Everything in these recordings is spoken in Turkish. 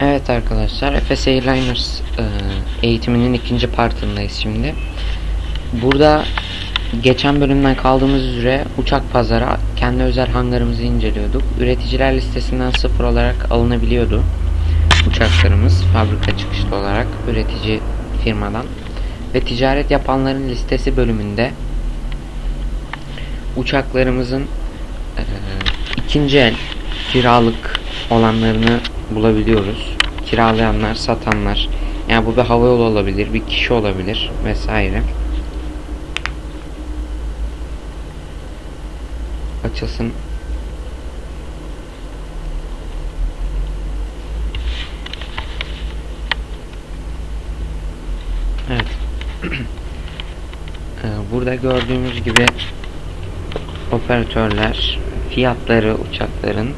Evet arkadaşlar, Efes Airliners e, eğitiminin ikinci partındayız şimdi. Burada geçen bölümden kaldığımız üzere uçak pazarı kendi özel hangarımızı inceliyorduk. Üreticiler listesinden sıfır olarak alınabiliyordu uçaklarımız fabrika çıkışlı olarak üretici firmadan. Ve ticaret yapanların listesi bölümünde uçaklarımızın e, ikinci el kiralık olanlarını bulabiliyoruz. Kiralayanlar, satanlar. Yani bu bir havayolu olabilir, bir kişi olabilir vesaire. Açılsın. Evet. Ee, Burada gördüğümüz gibi operatörler, fiyatları uçakların,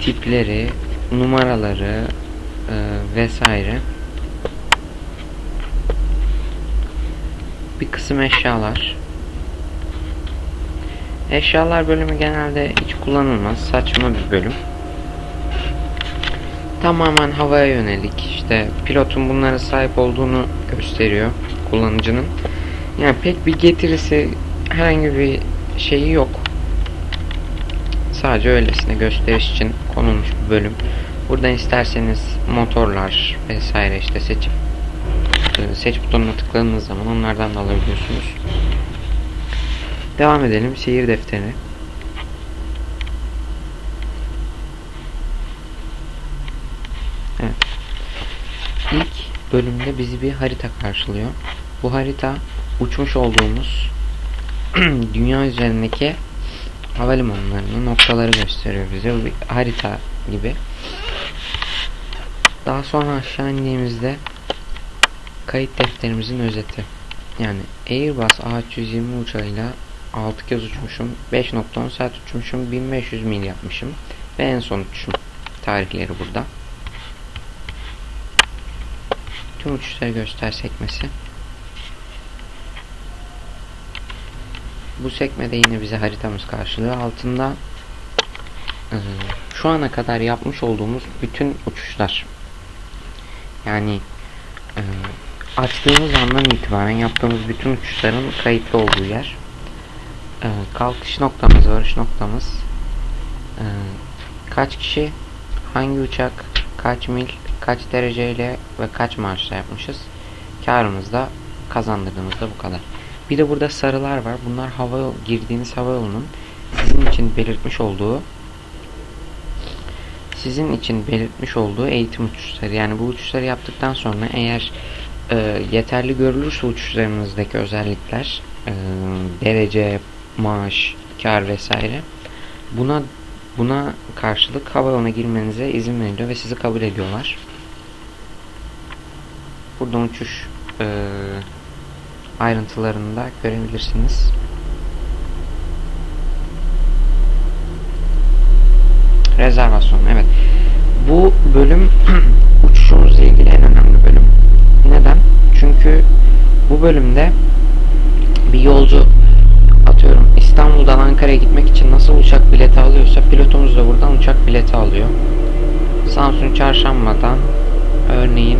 tipleri, numaraları e, vesaire. Bir kısım eşyalar. Eşyalar bölümü genelde hiç kullanılmaz. Saçma bir bölüm. Tamamen havaya yönelik. İşte pilotun bunlara sahip olduğunu gösteriyor kullanıcının. Yani pek bir getirisi herhangi bir şeyi yok. Sadece öylesine gösteriş için konulmuş bir bölüm. Buradan isterseniz motorlar vesaire işte seçip seç butonuna tıkladığınız zaman onlardan da alabiliyorsunuz. Devam edelim. Seyir defteri. Evet. İlk bölümde bizi bir harita karşılıyor. Bu harita uçmuş olduğumuz dünya üzerindeki havalimanlarının noktaları gösteriyor bize. Bu bir harita gibi. Daha sonra aşağı indiğimizde kayıt defterimizin özeti. Yani Airbus A320 uçağıyla 6 kez uçmuşum. 5.10 saat uçmuşum. 1500 mil yapmışım. Ve en son uçuşum. Tarihleri burada. Tüm uçuşları göster sekmesi. Bu sekmede yine bize haritamız karşılıyor. Altında e, şu ana kadar yapmış olduğumuz bütün uçuşlar. Yani e, açtığımız andan itibaren yaptığımız bütün uçuşların kayıtlı olduğu yer. E, kalkış noktamız, varış noktamız. E, kaç kişi, hangi uçak, kaç mil, kaç dereceyle ve kaç marşla yapmışız. Karımız da bu kadar. Bir de burada sarılar var. Bunlar hava girdiğiniz hava yolunun sizin için belirtmiş olduğu sizin için belirtmiş olduğu eğitim uçuşları. Yani bu uçuşları yaptıktan sonra eğer e, yeterli görülürse uçuşlarınızdaki özellikler e, derece, maaş, kar vesaire buna buna karşılık hava yoluna girmenize izin veriliyor ve sizi kabul ediyorlar. Buradan uçuş e, ayrıntılarını da görebilirsiniz. Rezervasyon evet. Bu bölüm uçuşumuzla ilgili en önemli bölüm. Neden? Çünkü bu bölümde bir yolcu atıyorum İstanbul'dan Ankara'ya gitmek için nasıl uçak bileti alıyorsa pilotumuz da buradan uçak bileti alıyor. Samsun Çarşamba'dan örneğin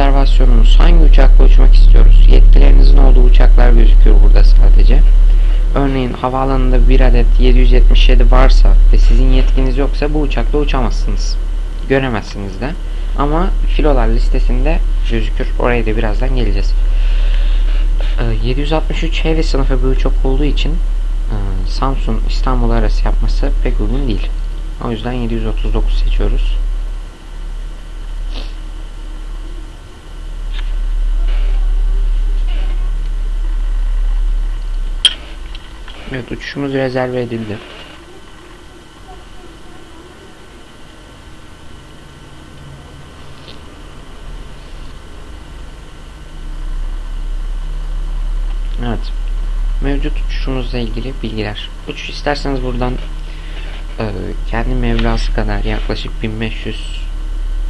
Rezervasyonumuz hangi uçakla uçmak istiyoruz? Yetkilerinizin olduğu uçaklar gözüküyor burada sadece. Örneğin havaalanında bir adet 777 varsa ve sizin yetkiniz yoksa bu uçakla uçamazsınız. Göremezsiniz de. Ama filolar listesinde gözükür. Oraya da birazdan geleceğiz. Ee, 763 Heavy sınıfı bir uçak olduğu için e, Samsun İstanbul arası yapması pek uygun değil. O yüzden 739 seçiyoruz. Evet uçuşumuz rezerve edildi. Evet. Mevcut uçuşumuzla ilgili bilgiler. Uçuş isterseniz buradan e, kendi mevlası kadar yaklaşık 1500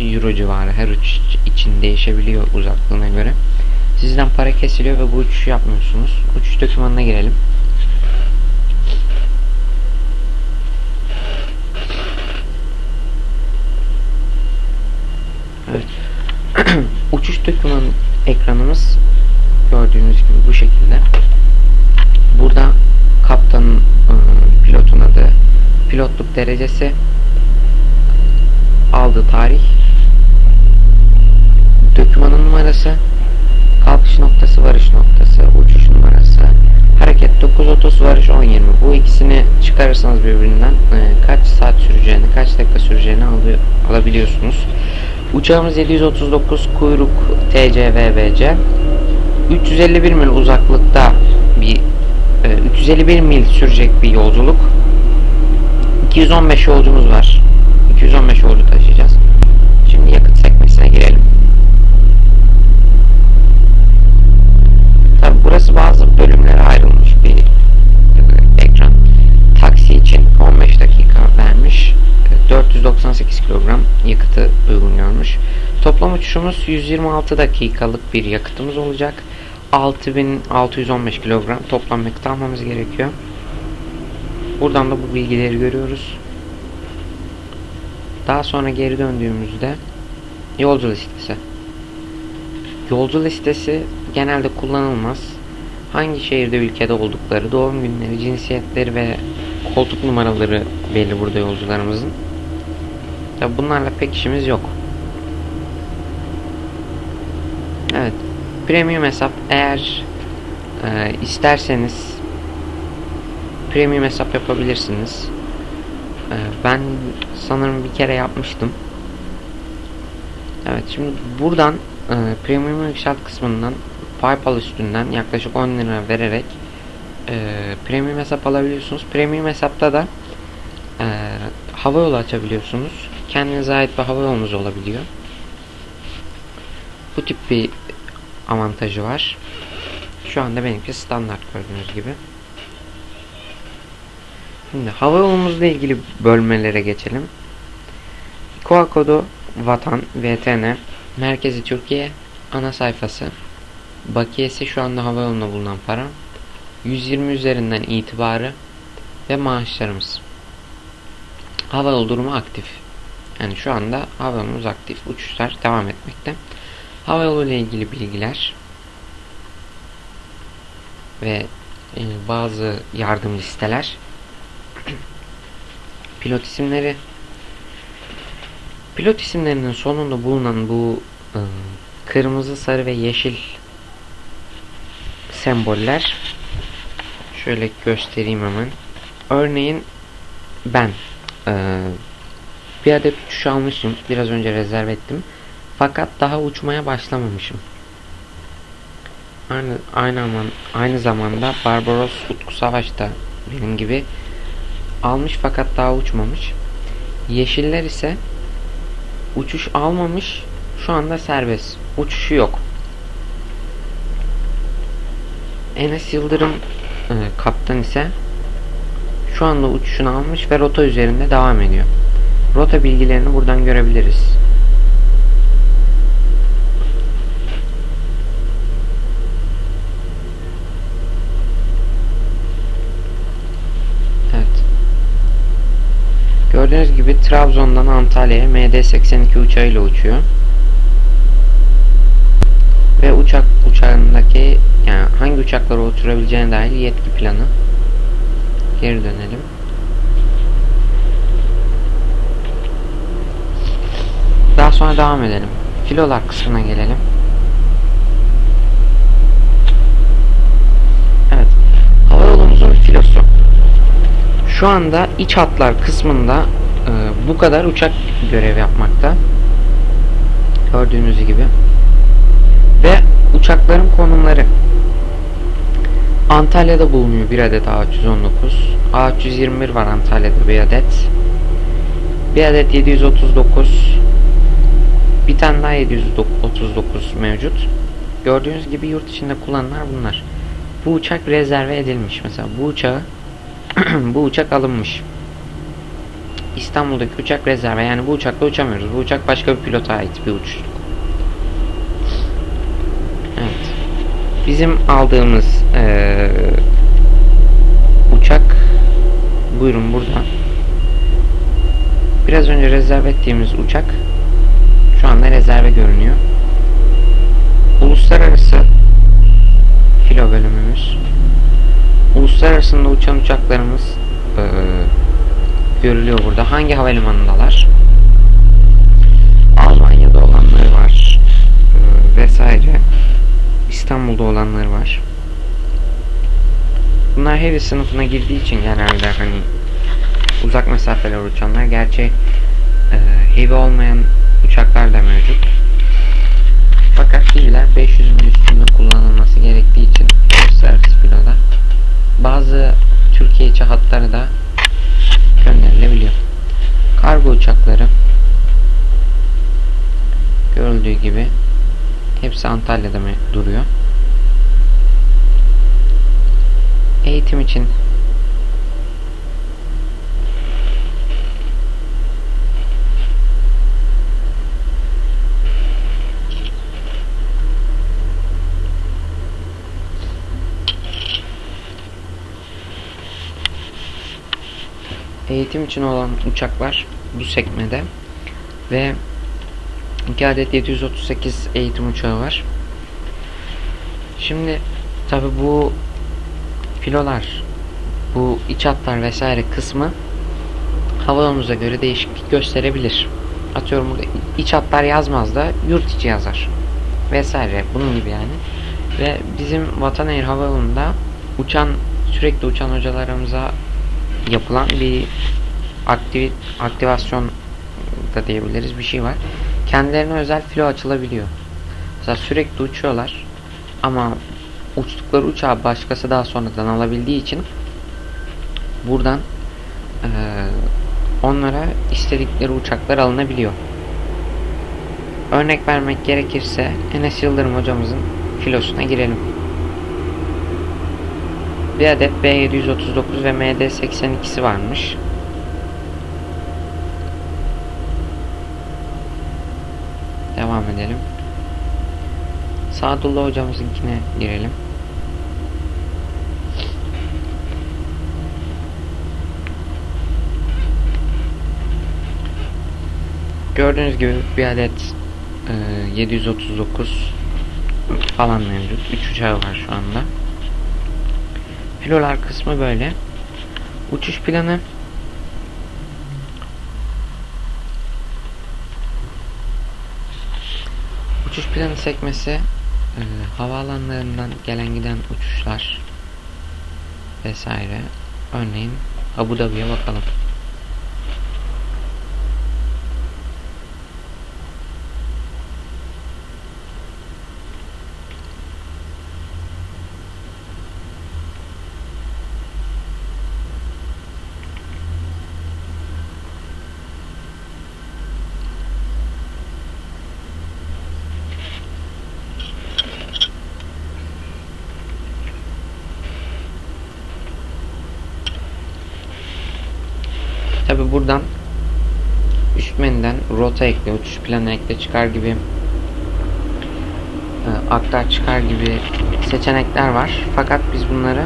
euro civarı her uçuş için değişebiliyor uzaklığına göre. Sizden para kesiliyor ve bu uçuşu yapmıyorsunuz. Uçuş dokümanına girelim. Evet. Uçuş doküman ekranımız gördüğünüz gibi bu şekilde. Burada kaptanın e, pilotun adı, pilotluk derecesi, aldığı tarih, dokümanın numarası, kalkış noktası, varış noktası, uçuş numarası, hareket 9.30, varış 10.20. Bu ikisini çıkarırsanız birbirinden e, kaç saat süreceğini, kaç dakika süreceğini alabiliyorsunuz. Uçağımız 739 kuyruk TCVBC. 351 mil uzaklıkta bir e, 351 mil sürecek bir yolculuk. 215 yolcumuz var. 215 yolcu taşıyacağız. Şimdi yakıt sekmesine girelim. Tabi burası bazı bölümlere ayrılmış bir e, ekran. Taksi için 15 dakika vermiş. E, 498 kilogram yakıtı uygun görmüş. Toplam uçuşumuz 126 dakikalık bir yakıtımız olacak. 6615 kilogram toplam yakıt almamız gerekiyor. Buradan da bu bilgileri görüyoruz. Daha sonra geri döndüğümüzde yolcu listesi. Yolcu listesi genelde kullanılmaz. Hangi şehirde ülkede oldukları, doğum günleri, cinsiyetleri ve koltuk numaraları belli burada yolcularımızın. Tabi bunlarla pek işimiz yok. Evet. Premium hesap eğer e, isterseniz premium hesap yapabilirsiniz. E, ben sanırım bir kere yapmıştım. Evet şimdi buradan e, premium yükselt kısmından PayPal üstünden yaklaşık 10 lira vererek e, premium hesap alabiliyorsunuz. Premium hesapta da e, hava yolu açabiliyorsunuz. Kendinize ait bir hava yolunuz olabiliyor. Bu tip bir avantajı var. Şu anda benimki standart gördüğünüz gibi. Şimdi hava yolumuzla ilgili bölmelere geçelim. Koa kodu vatan VTN merkezi Türkiye ana sayfası bakiyesi şu anda hava yolunda bulunan para 120 üzerinden itibarı ve maaşlarımız hava yolu durumu aktif yani şu anda hava yolumuz aktif uçuşlar devam etmekte. Hava yolu ile ilgili bilgiler ve e, bazı yardım listeler. Pilot isimleri. Pilot isimlerinin sonunda bulunan bu e, kırmızı sarı ve yeşil semboller. Şöyle göstereyim hemen. Örneğin ben e, bir adet uçuş almışım biraz önce rezerv ettim. Fakat daha uçmaya başlamamışım. Aynı aynı zaman aynı zamanda Barbaros Utku Savaş da benim gibi almış fakat daha uçmamış. Yeşiller ise uçuş almamış şu anda serbest. Uçuşu yok. Enes Yıldırım e, kaptan ise şu anda uçuşunu almış ve rota üzerinde devam ediyor. Rota bilgilerini buradan görebiliriz. Evet. Gördüğünüz gibi Trabzon'dan Antalya'ya MD-82 uçağıyla uçuyor. Ve uçak uçağındaki yani hangi uçaklara oturabileceğine dair yetki planı. Geri dönelim. Daha sonra devam edelim. Filolar kısmına gelelim. Evet. Hava yolumuzun filosu. Şu anda iç hatlar kısmında e, bu kadar uçak görev yapmakta. Gördüğünüz gibi. Ve uçakların konumları. Antalya'da bulunuyor bir adet A319. A321 var Antalya'da bir adet. Bir adet 739. Bir tane daha 739 mevcut. Gördüğünüz gibi yurt içinde kullanılanlar bunlar. bu uçak rezerve edilmiş. Mesela bu uçağı bu uçak alınmış. İstanbul'daki uçak rezerve. Yani bu uçakla uçamıyoruz. Bu uçak başka bir pilota ait bir uçuş. Evet. Bizim aldığımız eee, uçak buyurun burada. Biraz önce rezerve ettiğimiz uçak şu anda rezerve görünüyor. Uluslararası filo bölümümüz. Uluslararasında uçan uçaklarımız eee, görülüyor burada. Hangi havalimanındalar? Almanya'da olanları var. eee, vesaire. İstanbul'da olanları var. Bunlar heavy sınıfına girdiği için genelde hani uzak mesafeler uçanlar. Gerçi eee, heavy olmayan uçaklar da mevcut. Fakat heavy'ler 500'ün üstünde kullanılması gerektiği için uluslararası filoda bazı Türkiye içi hatları da gönderilebiliyor. Kargo uçakları görüldüğü gibi hepsi Antalya'da duruyor. Eğitim için eğitim için olan uçaklar bu sekmede ve 2 adet 738 eğitim uçağı var. Şimdi tabi bu filolar bu iç hatlar vesaire kısmı havalarımıza göre değişiklik gösterebilir. Atıyorum burada iç hatlar yazmaz da yurt içi yazar. Vesaire bunun gibi yani. Ve bizim Vatan Air Havayolu'nda uçan sürekli uçan hocalarımıza yapılan bir aktiv aktivasyon da diyebiliriz bir şey var. Kendilerine özel filo açılabiliyor. Mesela sürekli uçuyorlar ama uçtukları uçağı başkası daha sonradan alabildiği için buradan eee, onlara istedikleri uçaklar alınabiliyor. Örnek vermek gerekirse Enes Yıldırım hocamızın filosuna girelim. Bir adet B739 ve MD82'si varmış. Devam edelim. Sadullah hocamızınkine girelim. Gördüğünüz gibi bir adet e, 739 falan mevcut. 3 uçağı var şu anda. Filolar kısmı böyle. Uçuş planı Uçuş planı sekmesi e, havaalanlarından gelen giden uçuşlar vesaire. Örneğin Abu Dhabi'ye bakalım. Tabi buradan üst menüden rota ekle, uçuş planı ekle, çıkar gibi e, aktar çıkar gibi seçenekler var. Fakat biz bunları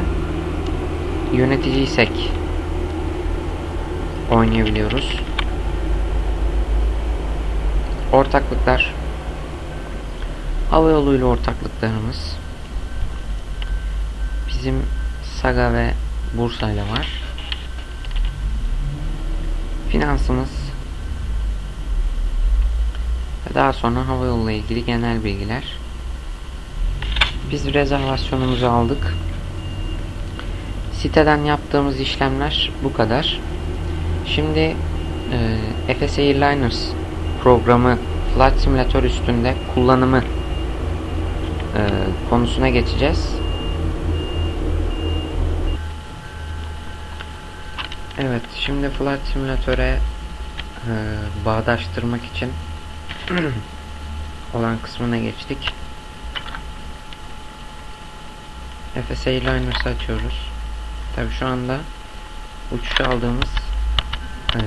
yöneticiysek oynayabiliyoruz. Ortaklıklar Hava yoluyla ortaklıklarımız bizim Saga ve Bursa ile var. Finansımız ve daha sonra hava yolu ile ilgili genel bilgiler. Biz rezervasyonumuzu aldık. Siteden yaptığımız işlemler bu kadar. Şimdi e, Efes Airliners programı Flight Simulator üstünde kullanımı e, konusuna geçeceğiz. Evet, şimdi Flight Simulator'e e, bağdaştırmak için olan kısmına geçtik. FS Airliners'ı açıyoruz. Tabi şu anda uçuş aldığımız eee,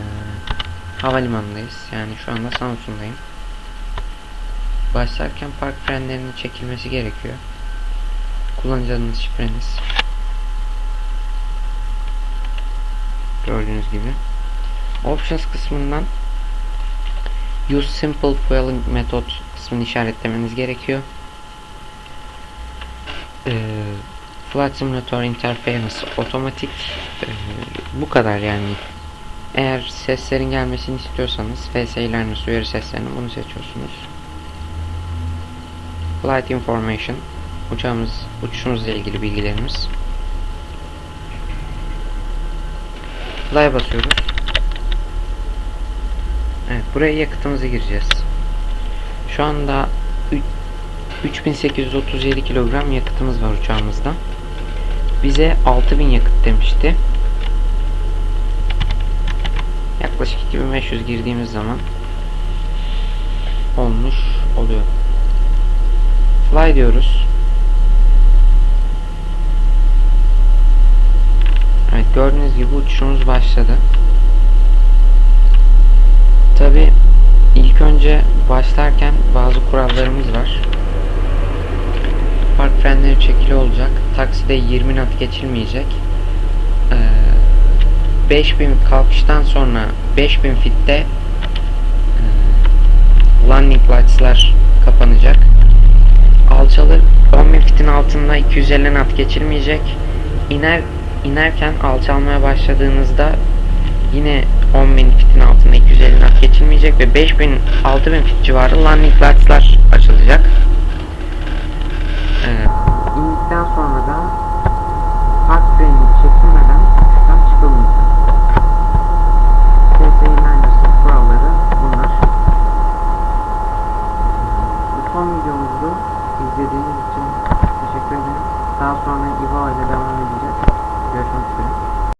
havalimanındayız. Yani şu anda Samsun'dayım. Başlarken park frenlerinin çekilmesi gerekiyor. Kullanıcı adınız şifreniz. Gördüğünüz gibi. Options kısmından Use Simple Fueling Method kısmını işaretlemeniz gerekiyor. Ee, Flight Simulator Interference otomatik ee, bu kadar yani. Eğer seslerin gelmesini istiyorsanız FS Learners uyarı seslerini bunu seçiyorsunuz. Flight Information uçağımız uçuşumuzla ilgili bilgilerimiz. Fly basıyoruz. Evet buraya yakıtımızı gireceğiz. Şu anda ü- 3837 kilogram yakıtımız var uçağımızda. Bize 6000 yakıt demişti. Yaklaşık 2500 girdiğimiz zaman olmuş oluyor. Fly diyoruz. Evet gördüğünüz gibi uçuşumuz başladı. Tabi ilk önce başlarken bazı kurallarımız var. Park frenleri çekili olacak. Takside 20 knot geçilmeyecek. Ee, 5000 kalkıştan sonra 5000 fitte e, landing lights'lar kapanacak. Alçalı 10.000 fitin altında 250 knot geçilmeyecek. İner inerken alçalmaya başladığınızda yine 10.000 fitin altında 250 knot geçilmeyecek ve 5000 6000 fit civarı landing lights'lar açılacak. Ee, indikten sonra da park freni çekilmeden uçuştan çıkılmayacak. TSE Liners'ın kuralları bunlar. Bu son videomuzdu. İzlediğiniz için teşekkür ederim. Daha sonra İVA ile devam.